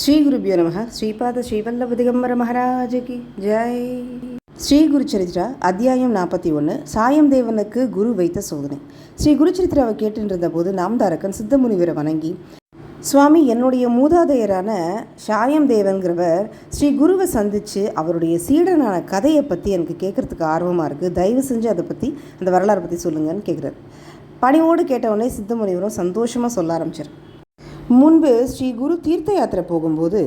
ஸ்ரீ குருபியோ நமக. ஸ்ரீபாத ஸ்ரீவல்லப திகம்பர மகாராஜகி ஜெய். ஸ்ரீ குரு சரித்ரா அத்தியாயம் நாற்பத்தி ஒன்று சாயம் தேவனுக்கு குரு வைத்த சோதனை. ஸ்ரீ குரு சரித்ராவை கேட்டுருந்த போது நாம்தாரக்கன் சித்தமுனிவரை வணங்கி சுவாமி என்னுடைய மூதாதையரான ஷாயம் தேவன்கிறவர் ஸ்ரீ குருவை சந்தித்து அவருடைய சீடனான கதையை பற்றி எனக்கு கேட்குறதுக்கு ஆர்வமாக இருக்குது தயவு செஞ்சு அதை பற்றி அந்த வரலாறை பற்றி சொல்லுங்கன்னு கேட்குறாரு பணிவோடு கேட்டவுடனே சித்தமுனிவரும் சந்தோஷமாக சொல்ல ஆரம்பிச்சார். முன்பு ஸ்ரீ குரு தீர்த்த யாத்திரை போகும்போது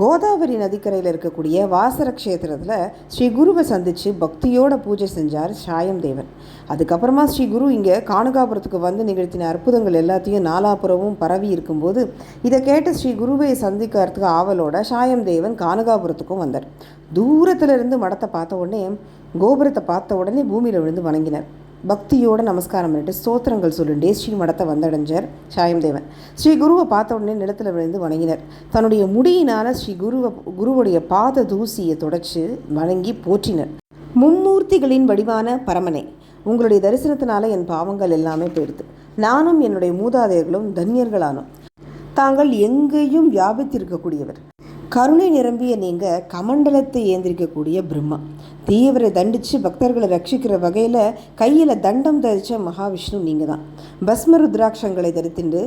கோதாவரி நதிக்கரையில் இருக்கக்கூடிய வாசர க்ஷேத்திரத்தில் ஸ்ரீ குருவை சந்தித்து பக்தியோட பூஜை செஞ்சார் சாயம் தேவன். அதுக்கப்புறமா ஸ்ரீ குரு இங்கே காணுகாபுரத்துக்கு வந்து நிகழ்த்தின அற்புதங்கள் எல்லாத்தையும் நாலாபுரமும் பரவி இருக்கும்போது இதை கேட்ட ஸ்ரீ குருவை சந்திக்கிறதுக்கு ஆவலோட சாயம் தேவன் காணுகாபுரத்துக்கும் வந்தார். தூரத்துல இருந்து மடத்தை பார்த்த உடனே கோபுரத்தை பார்த்த உடனே பூமியில் விழுந்து வணங்கினார். பக்தியோட நமஸ்காரம் பண்ணிட்டு ஸ்தோத்திரங்கள் சொல்லுண்டே ஸ்ரீ மடத்தை வந்தடைஞ்சார் சாயம்தேவன். ஸ்ரீ குருவை பார்த்த உடனே நிலத்தில் விழுந்து வணங்கினார். தன்னுடைய முடியினால் ஸ்ரீ குருவை குருவுடைய பாத தூசியை தொடச்சி வணங்கி போற்றினர். மும்மூர்த்திகளின் வடிவான பரமனை உங்களுடைய தரிசனத்தினால என் பாவங்கள் எல்லாமே போயிடுது. நானும் என்னுடைய மூதாதையர்களும் தன்யர்களானோம். தாங்கள் எங்கேயும் வியாபித்திருக்கக்கூடியவர். கருணை நிரம்பிய நீங்கள் கமண்டலத்தை ஏந்திரிக்கக்கூடிய பிரம்மா. தீவிரை தண்டித்து பக்தர்களை ரட்சிக்கிற வகையில் கையில் தண்டம் தரித்த மகாவிஷ்ணு நீங்கள் தான் பஸ்ம ருத்ராட்சங்களை தரித்துண்டு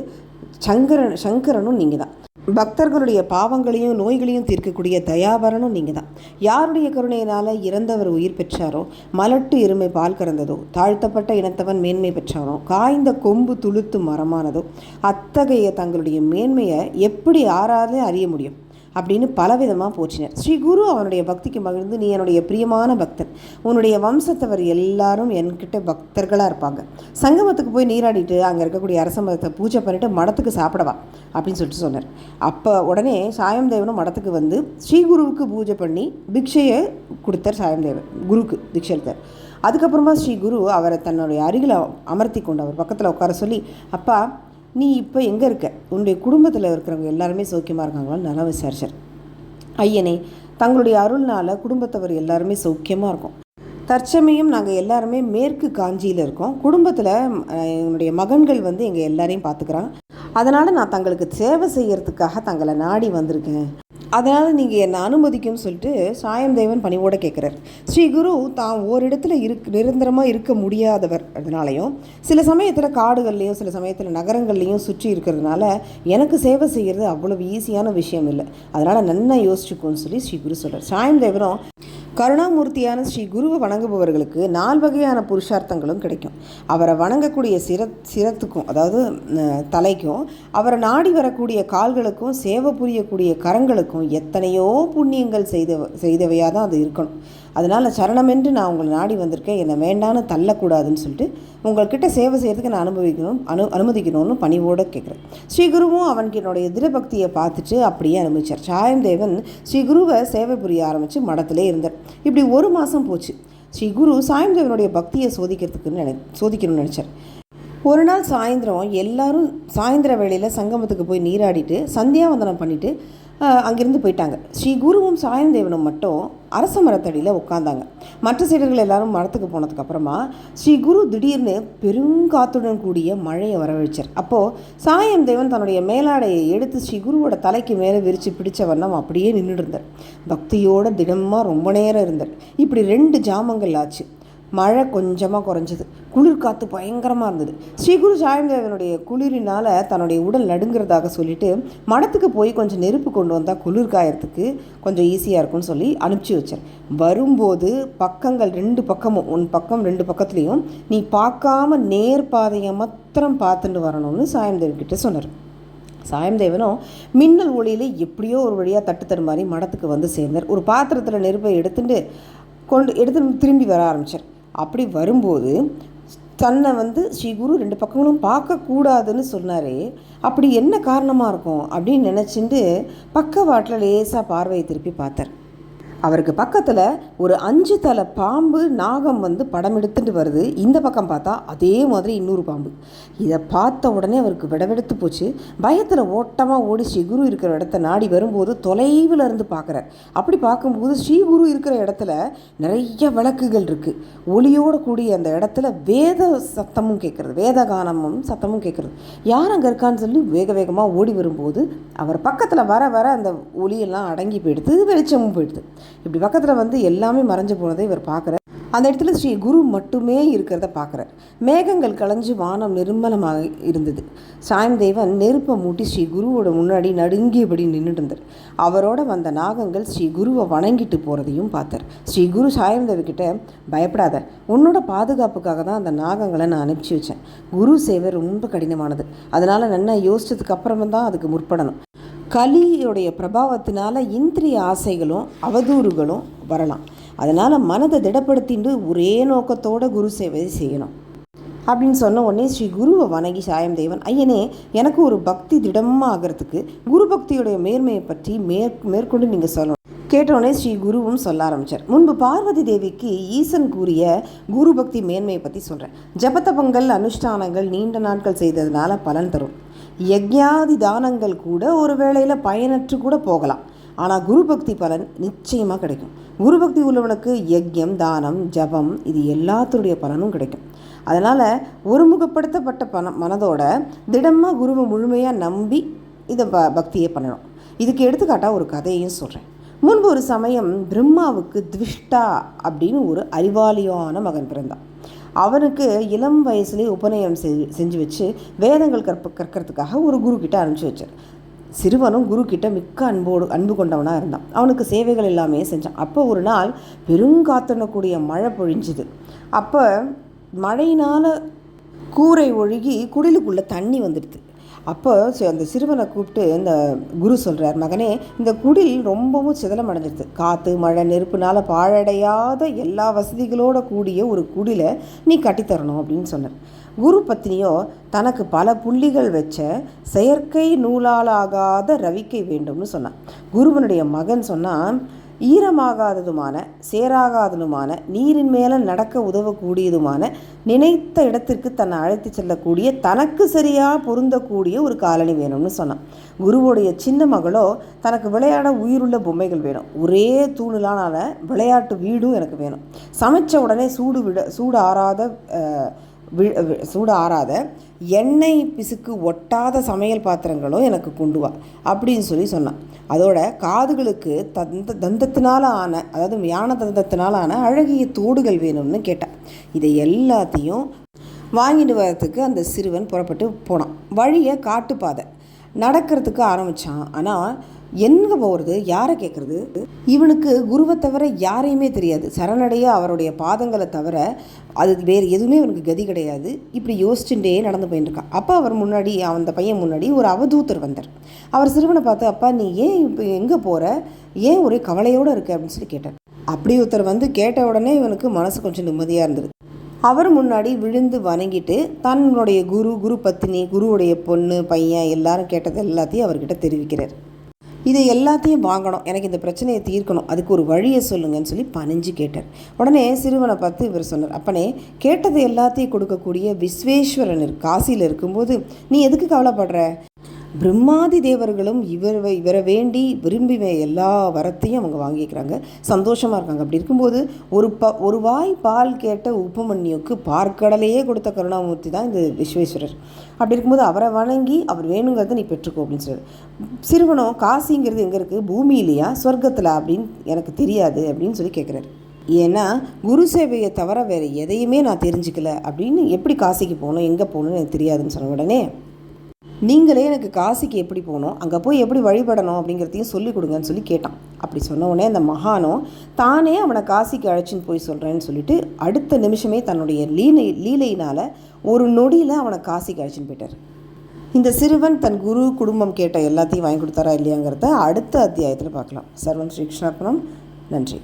சங்கரன் சங்கரனும் நீங்கள் தான் பக்தர்களுடைய பாவங்களையும் நோய்களையும் தீர்க்கக்கூடிய தயாபரனும் நீங்கள் தான் யாருடைய கருணையினால் இறந்தவர் உயிர் பெற்றாரோ மலட்டு எருமை பால் கறந்ததோ தாழ்த்தப்பட்ட இனத்தவன் மேன்மை பெற்றாரோ காய்ந்த கொம்பு துளுத்து மரமானதோ அத்தகைய தங்களுடைய மேன்மையை எப்படி ஆறாலே அறிய முடியும். அப்படின்னு பலவிதமாக போற்றினார் ஸ்ரீ குரு அவனுடைய பக்திக்கு மகிழ்ந்து நீ என்னுடைய பிரியமான பக்தன். உன்னுடைய வம்சத்தவர் எல்லாரும் என்கிட்ட பக்தர்களாக இருப்பாங்க. சங்கமத்துக்கு போய் நீராடிட்டு அங்கே இருக்கக்கூடிய அரச மதத்தை பூஜை பண்ணிட்டு மடத்துக்கு சாப்பிடவா அப்படின்னு சொல்லிட்டு சொன்னார். அப்போ உடனே சாயம்தேவனும் மடத்துக்கு வந்து ஸ்ரீ குருவுக்கு பூஜை பண்ணி பிக்ஷையை கொடுத்தார் சாயம்தேவன் குருக்கு பிக்ஷை எடுத்தார். அதுக்கப்புறமா ஸ்ரீ குரு அவரை தன்னுடைய அருகில் அமர்த்தி கொண்டு அவர் பக்கத்தில் உட்கார சொல்லி அப்பா நீ இப்போ எங்கே இருக்க? உன்னுடைய குடும்பத்தில் இருக்கிறவங்க எல்லாருமே சௌக்கியமாக இருக்காங்களான்னு நல்லா விசாரிச்சார். ஐயனே தங்களுடைய அருள்னால் குடும்பத்தவர் எல்லாருமே சௌக்கியமாக இருக்கும். தற்சமயம் நாங்கள் எல்லாருமே மேற்கு காஞ்சியில் இருக்கோம். குடும்பத்தில் என்னுடைய மகன்கள் வந்து எங்கள் எல்லாரையும் பார்த்துக்கிறான் அதனால் நான் தங்களுக்கு சேவை செய்கிறதுக்காக தங்களை நாடி வந்திருக்கேன். அதனால் நீங்கள் என்னை அனுமதிக்கும்னு சொல்லிட்டு சாயம் தேவன் பணிவோட கேட்குறார் ஸ்ரீ குரு தான் ஓரிடத்துல இருக் நிரந்தரமாக இருக்க முடியாதவர் அதனாலையும் சில சமயத்தில் காடுகள்லேயும் சில சமயத்தில் நகரங்கள்லேயும் சுற்றி இருக்கிறதுனால எனக்கு சேவை செய்கிறது அவ்வளவு ஈஸியான விஷயம் இல்லை. அதனால் நன்னா யோசிச்சுக்கோன்னு சொல்லி ஸ்ரீ குரு சொல்கிறார் சாயம் தேவரும் கருணாமூர்த்தியான ஸ்ரீ குருவை வணங்குபவர்களுக்கு நால் வகையான புருஷார்த்தங்களும் கிடைக்கும். அவரை வணங்கக்கூடிய சிர சிரத்துக்கும் அதாவது தலைக்கும் அவரை நாடி வரக்கூடிய கால்களுக்கும் சேவை புரியக்கூடிய கரங்களுக்கும் எத்தனையோ புண்ணியங்கள் செய்த செய்தவையாக தான் அது இருக்கணும். அதனால் சரணமென்று நான் உங்களை நாடி வந்திருக்கேன். என்னை வேண்டான்னு தள்ளக்கூடாதுன்னு சொல்லிட்டு உங்கள்கிட்ட சேவை செய்கிறதுக்கு நான் அனுபவிக்கணும் அனு அனுமதிக்கணும்னு பணிவோடு கேட்குறேன் ஸ்ரீகுருவும் அவனுக்கு என்னுடைய எதிரபக்தியை பார்த்துட்டு அப்படியே அனுபவிச்சார். சாயந்தேவன் ஸ்ரீகுருவை சேவை புரிய ஆரம்பித்து மடத்திலே இருந்தார். இப்படி ஒரு மாதம் போச்சு. ஸ்ரீ குரு சாயந்தேவனுடைய பக்தியை சோதிக்கிறதுக்குன்னு நினை சோதிக்கணும்னு நினச்சார். ஒரு நாள் சாயந்தரம் எல்லாரும் சாயந்தர வேளையில் சங்கமத்துக்கு போய் நீராடிட்டு சந்தியாவந்தனம் பண்ணிவிட்டு அங்கேருந்து போயிட்டாங்க. ஸ்ரீ குருவும் சாயந்தேவனும் மட்டும் அரச மரத்தடியில் உட்காந்தாங்க மற்ற சீடர்கள் எல்லாரும் மரத்துக்கு போனதுக்கப்புறமா ஸ்ரீ குரு திடீர்னு பெருங்காத்துடன் கூடிய மழையை வரவழைச்சார். அப்போது சாயந்தேவன் தன்னுடைய மேலாடையை எடுத்து ஸ்ரீ குருவோட தலைக்கு மேலே விரித்து பிடிச்ச வண்ணம் அப்படியே நின்றுட்டு இருந்தார். பக்தியோட தினமாக ரொம்ப நேரம் இருந்தார். இப்படி ரெண்டு ஜாமங்கள் ஆச்சு. மழை கொஞ்சமாக குறைஞ்சது. குளிர் காற்று பயங்கரமாக இருந்தது ஸ்ரீகுரு சாயந்தேவனுடைய குளிரினால் தன்னுடைய உடல் நடுங்கிறதாக சொல்லிட்டு மடத்துக்கு போய் கொஞ்சம் நெருப்பு கொண்டு வந்தால் குளிர் காயறதுக்கு கொஞ்சம் ஈஸியாக இருக்கும்னு சொல்லி அனுப்பிச்சி வச்சேன். வரும்போது பக்கங்கள் ரெண்டு பக்கமும் உன் பக்கம் ரெண்டு பக்கத்துலேயும் நீ பார்க்காம நேர் பாதையை மாத்திரம் பார்த்துட்டு வரணும்னு சாயந்தேவன்கிட்ட சொன்னார். சாயந்தேவனும் மின்னல் ஒளியில் எப்படியோ ஒரு வழியாக தட்டு மாதிரி மடத்துக்கு வந்து சேர்ந்தார். ஒரு பாத்திரத்தில் நெருப்பை எடுத்துட்டு கொண்டு எடுத்து திரும்பி வர ஆரம்பித்தார் அப்படி வரும்போது தன்னை வந்து ஸ்ரீ குரு ரெண்டு பக்கங்களும் பார்க்கக்கூடாதுன்னு சொன்னார் அப்படி என்ன காரணமாக இருக்கும் அப்படின்னு நினச்சிட்டு பக்கவாட்டில் லேசாக பார்வையை திருப்பி பார்த்தார். அவருக்கு பக்கத்தில் ஒரு அஞ்சு தலை பாம்பு நாகம் வந்து படம் எடுத்துட்டு வருது. இந்த பக்கம் பார்த்தா அதே மாதிரி இன்னொரு பாம்பு. இதை பார்த்த உடனே அவருக்கு விடவெடுத்து போச்சு. பயத்தில் ஓட்டமாக ஓடி ஸ்ரீகுரு இருக்கிற இடத்த நாடி வரும்போது தொலைவில் இருந்து பார்க்குறார். அப்படி பார்க்கும்போது ஸ்ரீகுரு இருக்கிற இடத்துல நிறைய விளக்குகள் இருக்குது ஒளியோடு கூடிய அந்த இடத்துல வேத சத்தமும் கேட்குறது. வேத கானமும் சத்தமும் கேட்குறது. யார் அங்கே இருக்கான்னு சொல்லி வேக வேகமாக ஓடி வரும்போது அவர் பக்கத்தில் வர வர அந்த ஒளியெல்லாம் அடங்கி போயிடுது. வெளிச்சமும் போயிடுது. இப்படி பக்கத்தில் வந்து எல்லாமே மறைஞ்சு போனதை இவர் பார்க்குறார். அந்த இடத்துல ஸ்ரீ குரு மட்டுமே இருக்கிறத பார்க்குறார். மேகங்கள் களைஞ்சு வானம் நிர்மலமாக இருந்தது. சாயம் தேவன் நெருப்பை மூட்டி ஸ்ரீ குருவோட முன்னாடி நடுங்கியபடி நின்றுட்டு இருந்தார் அவரோட வந்த நாகங்கள் ஸ்ரீ குருவை வணங்கிட்டு போகிறதையும் பார்த்தார். ஸ்ரீ குரு சாயம் தேவிக்கிட்ட பயப்படாத. உன்னோட பாதுகாப்புக்காக தான் அந்த நாகங்களை நான் அனுப்பிச்சி வச்சேன். குரு சேவை ரொம்ப கடினமானது. அதனால் நல்லா யோசிச்சதுக்கு அப்புறமா தான் அதுக்கு முற்படணும். கலியுடைய பிரபாவத்தினால இந்திரிய ஆசைகளும் அவதூறுகளும் வரலாம். அதனால் மனதை திடப்படுத்திட்டு ஒரே நோக்கத்தோட குரு சேவை செய்யணும். அப்படின்னு சொன்ன உடனே ஸ்ரீ குருவை வணங்கி சாயம் தேவன் ஐயனே எனக்கு ஒரு பக்தி திடமாக ஆகிறதுக்கு குரு பக்தியுடைய மேன்மையை பற்றி மேற் மேற்கொண்டு நீங்கள் சொல்லணும். கேட்டோடனே ஸ்ரீ குருவும் சொல்ல ஆரம்பித்தார் முன்பு பார்வதி தேவிக்கு ஈசன் கூறிய குரு பக்தி மேன்மையை பற்றி சொல்கிறேன் ஜபத்தபங்கள் அனுஷ்டானங்கள் நீண்ட நாட்கள் செய்ததுனால பலன் தரும். யக்ஞாதி தானங்கள் கூட ஒரு வேளையில் பயனற்று கூட போகலாம். ஆனால் குரு பக்தி பலன் நிச்சயமாக கிடைக்கும். குரு பக்தி உள்ளவனுக்கு யஜ்யம் தானம் ஜபம் இது எல்லாத்துடைய பலனும் கிடைக்கும். அதனால் ஒருமுகப்படுத்தப்பட்ட பண மனதோட திடமாக குருவை முழுமையாக நம்பி இதை ப பக்தியை பண்ணணும். இதுக்கு எடுத்துக்காட்டாக ஒரு கதையும் சொல்கிறேன் முன்பு ஒரு சமயம் பிரம்மாவுக்கு த்விஷ்டா அப்படின்னு ஒரு அறிவாளியான மகன் பிறந்தான். அவனுக்கு இளம் வயசுலேயே உபநயம் செஞ்சு செஞ்சு வச்சு வேதங்கள் கற்ப கற்கிறதுக்காக ஒரு குரு கிட்ட அனுப்பிச்சி வச்சார். சிறுவனும் குரு கிட்ட மிக்க அன்போடு அன்பு கொண்டவனாக இருந்தான். அவனுக்கு சேவைகள் எல்லாமே செஞ்சான். அப்போ ஒரு நாள் பெருங்காத்தனக்கூடிய மழை பொழிஞ்சுது. அப்போ மழையினால் கூரை ஒழுகி குடிலுக்குள்ளே தண்ணி வந்துடுது. அப்போ சி- அந்த சிறுவனை கூப்பிட்டு இந்த குரு சொல்கிறார் மகனே இந்த குடில் ரொம்பவும் சிதலம் அடைஞ்சிருது. காற்று மழை நெருப்புனால பாழடையாத எல்லா வசதிகளோட கூடிய ஒரு குடிலை நீ கட்டித்தரணும் அப்படின்னு சொன்னார். குரு பத்னியோ தனக்கு பல புள்ளிகள் வச்ச செயற்கை நூலாலாகாத ரவிக்கை வேண்டும்னு சொன்னான். குருவனுடைய மகன் சொன்னான் ஈரமாகாததுமான சேராகாததுமான நீரின் மேலே நடக்க உதவக்கூடியதுமான நினைத்த இடத்திற்கு தன்னை அழைத்து செல்லக்கூடிய தனக்கு சரியாக பொருந்தக்கூடிய ஒரு காலனி வேணும்னு சொன்னான். குருவுடைய சின்ன மகளோ தனக்கு விளையாட உயிருள்ள பொம்மைகள் வேணும். ஒரே தூணிலான விளையாட்டு வீடும் எனக்கு வேணும். சமைச்ச உடனே சூடு விட சூடு ஆறாத சூடு ஆறாத எண்ணெய் பிசுக்கு ஒட்டாத சமையல் பாத்திரங்களும் எனக்கு கொண்டு வா அப்படின்னு சொல்லி சொன்னான். அதோட காதுகளுக்கு தந்த தந்தத்தினால் ஆன அதாவது யான தந்தத்தினால் ஆன அழகிய தோடுகள் வேணும்னு கேட்டான். இதை எல்லாத்தையும் வாங்கிட்டு வரதுக்கு அந்த சிறுவன் புறப்பட்டு போனான். வழியை காட்டுப்பாதை. நடக்கிறதுக்கு ஆரம்பித்தான் ஆனால் எங்கே போகிறது யாரை கேட்குறது இவனுக்கு குருவை தவிர யாரையுமே தெரியாது. சரணடைய அவருடைய பாதங்களை தவிர அது வேறு எதுவுமே இவனுக்கு கதி கிடையாது. இப்படி யோசிச்சுட்டே நடந்து போயிட்டு இருக்கான் அப்போ அவர் முன்னாடி அந்த பையன் முன்னாடி ஒரு அவதூத்தர் வந்தார். அவர் சிறுவனை பார்த்து அப்பா நீ ஏன் இப்போ எங்கே போகிற ஏன் ஒரே கவலையோடு இருக்க? அப்படின்னு சொல்லி கேட்டார். அப்படி ஒருத்தர் வந்து கேட்ட உடனே இவனுக்கு மனசு கொஞ்சம் நிம்மதியாக இருந்தது. அவர் முன்னாடி விழுந்து வணங்கிட்டு தன்னுடைய குரு குரு பத்தினி குருவுடைய பொண்ணு பையன் எல்லாரும் கேட்டது எல்லாத்தையும் அவர்கிட்ட தெரிவிக்கிறார். இதை எல்லாத்தையும் வாங்கணும். எனக்கு இந்த பிரச்சனையை தீர்க்கணும். அதுக்கு ஒரு வழியை சொல்லுங்கன்னு சொல்லி பணிஞ்சு கேட்டார். உடனே சிறுவனை பார்த்து இவர் சொன்னார் அப்பனே கேட்டது எல்லாத்தையும் கொடுக்கக்கூடிய விஸ்வேஸ்வரன் காசியில் இருக்கும்போது நீ எதுக்கு கவலைப்படுற? பிரம்மாதி தேவர்களும் இவர் இவரை வேண்டி விரும்பி வே- எல்லா வரத்தையும் அவங்க வாங்கிக்கிறாங்க. சந்தோஷமாக இருக்காங்க. அப்படி இருக்கும்போது ஒரு ப ஒரு வாய் பால் கேட்ட உபமன்யுக்கு பார்க்கடலையே கொடுத்த கருணாமூர்த்தி தான் இந்த விஸ்வேஸ்வரர். அப்படி இருக்கும்போது அவரை வணங்கி அவர் வேணுங்கிறத நீ பெற்றுக்கோ அப்படின்னு சொல்கிறார் சிறுவனம் காசிங்கிறது எங்கே இருக்குது பூமியிலையா சொர்க்கத்தில் அப்படின்னு எனக்கு தெரியாது அப்படின்னு சொல்லி கேட்குறாரு ஏன்னா குரு சேவையை தவிர வேறு எதையுமே நான் தெரிஞ்சுக்கல அப்படின்னு எப்படி காசிக்கு போகணும் எங்கே போகணும்னு எனக்கு தெரியாதுன்னு சொன்ன உடனே நீங்களே எனக்கு காசிக்கு எப்படி போகணும்? அங்கே போய் எப்படி வழிபடணும்? அப்படிங்கிறதையும் சொல்லிக் கொடுங்கன்னு சொல்லி கேட்டான். அப்படி சொன்ன உடனே அந்த மகானும் தானே அவனை காசிக்கு அழைச்சின்னு போய் சொல்கிறேன்னு சொல்லிட்டு அடுத்த நிமிஷமே தன்னுடைய லீலை லீலையினால் ஒரு நொடியில் அவனை காசிக்கு அழைச்சின்னு போயிட்டார். இந்த சிறுவன் தன் குரு குடும்பம் கேட்ட எல்லாத்தையும் வாங்கி கொடுத்தாரா இல்லையாங்கிறத அடுத்த அத்தியாயத்தில் பார்க்கலாம். சர்வம் ஸ்ரீ கிருஷ்ணாபுரம் நன்றி.